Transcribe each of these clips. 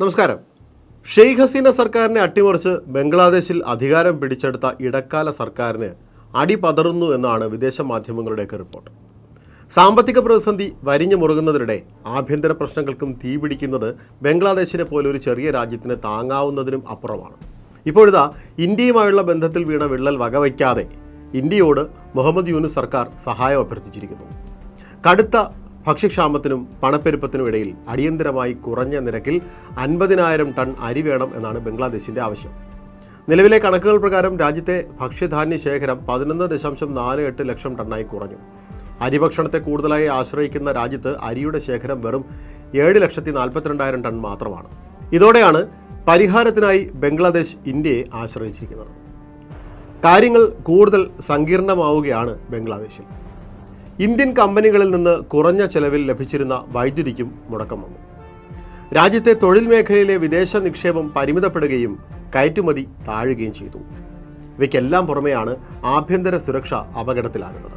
നമസ്കാരം. ഷെയ്ഖ് ഹസീന സർക്കാരിനെ അട്ടിമറിച്ച് ബംഗ്ലാദേശിൽ അധികാരം പിടിച്ചെടുത്ത ഇടക്കാല സർക്കാരിന് അടി പതറുന്നു എന്നാണ് വിദേശ മാധ്യമങ്ങളുടെയൊക്കെ റിപ്പോർട്ട്. സാമ്പത്തിക പ്രതിസന്ധി വരിഞ്ഞു മുറുകുന്നതിനിടെ ആഭ്യന്തര പ്രശ്നങ്ങൾക്കും തീപിടിക്കുന്നത് ബംഗ്ലാദേശിനെ പോലെ ഒരു ചെറിയ രാജ്യത്തിന് താങ്ങാവുന്നതിനും അപ്പുറമാണ്. ഇപ്പോഴിതാ ഇന്ത്യയുമായുള്ള ബന്ധത്തിൽ വീണ വിള്ളൽ വകവയ്ക്കാതെ ഇന്ത്യയോട് മുഹമ്മദ് യൂനുസ് സർക്കാർ സഹായം അഭ്യർത്ഥിച്ചിരിക്കുന്നു. കടുത്ത ഭക്ഷ്യക്ഷാമത്തിനും പണപ്പെരുപ്പത്തിനും ഇടയിൽ അടിയന്തരമായി കുറഞ്ഞ നിരക്കിൽ അൻപതിനായിരം ടൺ അരി വേണം എന്നാണ് ബംഗ്ലാദേശിന്റെ ആവശ്യം. നിലവിലെ കണക്കുകൾ പ്രകാരം രാജ്യത്തെ ഭക്ഷ്യധാന്യ ശേഖരം പതിനൊന്ന് ദശാംശം നാല് എട്ട് ലക്ഷം ടണ്ണായി കുറഞ്ഞു. അരിഭക്ഷണത്തെ കൂടുതലായി ആശ്രയിക്കുന്ന രാജ്യത്ത് അരിയുടെ ശേഖരം വെറും ഏഴ് ലക്ഷത്തി നാൽപ്പത്തിരണ്ടായിരം ടൺ മാത്രമാണ്. ഇതോടെയാണ് പരിഹാരത്തിനായി ബംഗ്ലാദേശ് ഇന്ത്യയെ ആശ്രയിച്ചിരിക്കുന്നത്. കാര്യങ്ങൾ കൂടുതൽ സങ്കീർണമാവുകയാണ് ബംഗ്ലാദേശിൽ. ഇന്ത്യൻ കമ്പനികളിൽ നിന്ന് കുറഞ്ഞ ചെലവിൽ ലഭിച്ചിരുന്ന വൈദ്യുതിക്കും മുടക്കം വന്നു. രാജ്യത്തെ തൊഴിൽ മേഖലയിലെ വിദേശ നിക്ഷേപം പരിമിതപ്പെടുകയും കയറ്റുമതി താഴുകയും ചെയ്തു. ഇവയ്ക്കെല്ലാം പുറമെയാണ് ആഭ്യന്തര സുരക്ഷ അപകടത്തിലാകുന്നത്.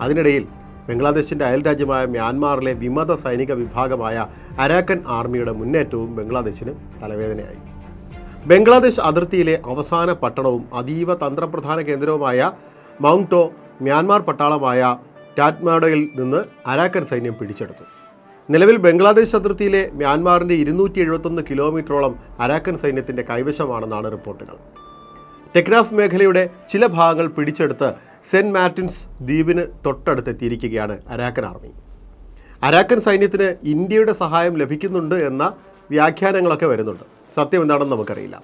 അതിനിടയിൽ ബംഗ്ലാദേശിന്റെ അയൽരാജ്യമായ മ്യാൻമാറിലെ വിമത സൈനിക വിഭാഗമായ അരാക്കൻ ആർമിയുടെ മുന്നേറ്റവും ബംഗ്ലാദേശിന് തലവേദനയായി. ബംഗ്ലാദേശ് അതിർത്തിയിലെ അവസാന പട്ടണവും അതീവ തന്ത്രപ്രധാന കേന്ദ്രവുമായ മൗങ്ടോ മ്യാൻമാർ പട്ടാളമായ ടാറ്റ്മാഡയിൽ നിന്ന് അരാക്കൻ സൈന്യം പിടിച്ചെടുത്തു. നിലവിൽ ബംഗ്ലാദേശ് അതിർത്തിയിലെ മ്യാൻമാറിന്റെ ഇരുന്നൂറ്റി എഴുപത്തൊന്ന് കിലോമീറ്ററോളം അരാക്കൻ സൈന്യത്തിന്റെ കൈവശമാണെന്നാണ് റിപ്പോർട്ടുകൾ. ടെക്നാഫ് മേഖലയുടെ ചില ഭാഗങ്ങൾ പിടിച്ചെടുത്ത് സെന്റ് മാർട്ടിൻസ് ദ്വീപിന് തൊട്ടടുത്തെത്തിയിരിക്കുകയാണ് അരാക്കൻ ആർമി. അരാക്കൻ സൈന്യത്തിന് ഇന്ത്യയുടെ സഹായം ലഭിക്കുന്നുണ്ട് എന്ന വ്യാഖ്യാനങ്ങളൊക്കെ വരുന്നുണ്ട്. സത്യം എന്താണെന്ന് നമുക്കറിയില്ല.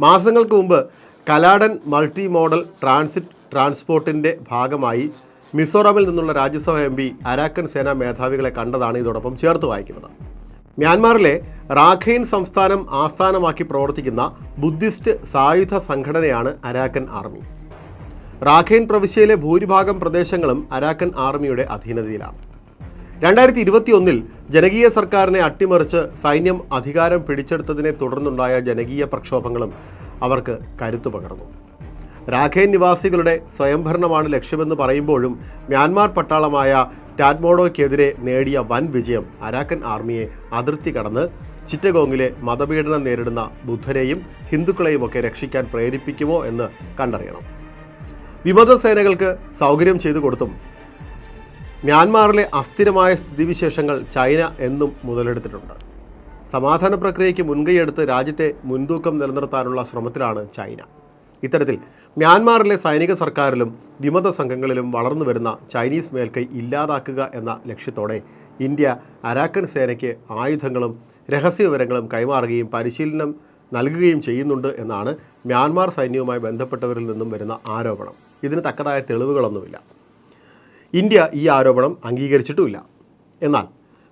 മാസങ്ങൾക്ക് മുമ്പ് കലാടൻ മൾട്ടി മോഡൽ ട്രാൻസിറ്റ് ട്രാൻസ്പോർട്ടിന്റെ ഭാഗമായി മിസോറാമിൽ നിന്നുള്ള രാജ്യസഭ എം പി അരാക്കൻ സേനാ മേധാവികളെ കണ്ടതാണ് ഇതോടൊപ്പം ചേർത്ത് വായിക്കുന്നത്. മ്യാൻമാറിലെ റാഖൈൻ സംസ്ഥാനം ആസ്ഥാനമാക്കി പ്രവർത്തിക്കുന്ന ബുദ്ധിസ്റ്റ് സായുധ സംഘടനയാണ് അരാക്കൻ ആർമി. റാഖൈൻ പ്രവിശ്യയിലെ ഭൂരിഭാഗം പ്രദേശങ്ങളും അരാക്കൻ ആർമിയുടെ അധീനതയിലാണ്. രണ്ടായിരത്തി ഇരുപത്തിയൊന്നിൽ ജനകീയ സർക്കാരിനെ അട്ടിമറിച്ച് സൈന്യം അധികാരം പിടിച്ചെടുത്തതിനെ തുടർന്നുണ്ടായ ജനകീയ പ്രക്ഷോഭങ്ങളും അവർക്ക് കരുത്തു പകർന്നു രാഖൈൻ നിവാസികളുടെ സ്വയംഭരണമാണ് ലക്ഷ്യമെന്ന് പറയുമ്പോഴും മ്യാൻമാർ പട്ടാളമായ ടാറ്റ്മോഡോയ്ക്കെതിരെ നേടിയ വൻ വിജയം അരാക്കൻ ആർമിയെ അതിർത്തി കടന്ന് ചിറ്റഗോങ്ങിലെ മതപീഡനം നേരിടുന്ന ബുദ്ധരെയും ഹിന്ദുക്കളെയും ഒക്കെ രക്ഷിക്കാൻ പ്രേരിപ്പിക്കുമോ എന്ന് കണ്ടറിയണം. വിമത സേനകൾക്ക് സൗകര്യം ചെയ്തു കൊടുത്തും മ്യാൻമാറിലെ അസ്ഥിരമായ സ്ഥിതിവിശേഷങ്ങൾ ചൈന എന്നും മുതലെടുത്തിട്ടുണ്ട്. സമാധാന പ്രക്രിയയ്ക്ക് മുൻകൈയെടുത്ത് രാജ്യത്തെ മുൻതൂക്കം നിലനിർത്താനുള്ള ശ്രമത്തിലാണ് ചൈന. ഇത്തരത്തിൽ മ്യാൻമാറിലെ സൈനിക സർക്കാരിലും വിമത സംഘങ്ങളിലും വളർന്നു വരുന്ന ചൈനീസ് മേൽക്കൈ ഇല്ലാതാക്കുക എന്ന ലക്ഷ്യത്തോടെ ഇന്ത്യ അരാക്കൻ സേനയ്ക്ക് ആയുധങ്ങളും രഹസ്യവിവരങ്ങളും കൈമാറുകയും പരിശീലനം നൽകുകയും ചെയ്യുന്നുണ്ട് എന്നാണ് മ്യാൻമാർ സൈന്യവുമായി ബന്ധപ്പെട്ടവരിൽ നിന്നും വരുന്ന ആരോപണം. ഇതിന് തക്കതായ തെളിവുകളൊന്നുമില്ല. ഇന്ത്യ ഈ ആരോപണം അംഗീകരിച്ചിട്ടുമില്ല. എന്നാൽ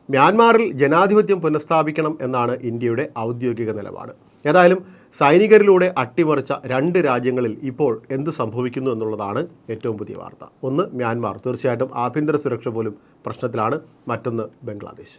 മ്യാൻമാറിൽ ജനാധിപത്യം പുനഃസ്ഥാപിക്കണം എന്നാണ് ഇന്ത്യയുടെ ഔദ്യോഗിക നിലപാട്. ഏതായാലും സൈനികരിലൂടെ അട്ടിമറിച്ച രണ്ട് രാജ്യങ്ങളിൽ ഇപ്പോൾ എന്ത് സംഭവിക്കുന്നു എന്നുള്ളതാണ് ഏറ്റവും പുതിയ വാർത്ത. ഒന്ന് മ്യാൻമാർ. തീർച്ചയായിട്ടും ആഭ്യന്തര സുരക്ഷ പോലും പ്രശ്നത്തിലാണ്. മറ്റൊന്ന് ബംഗ്ലാദേശ്.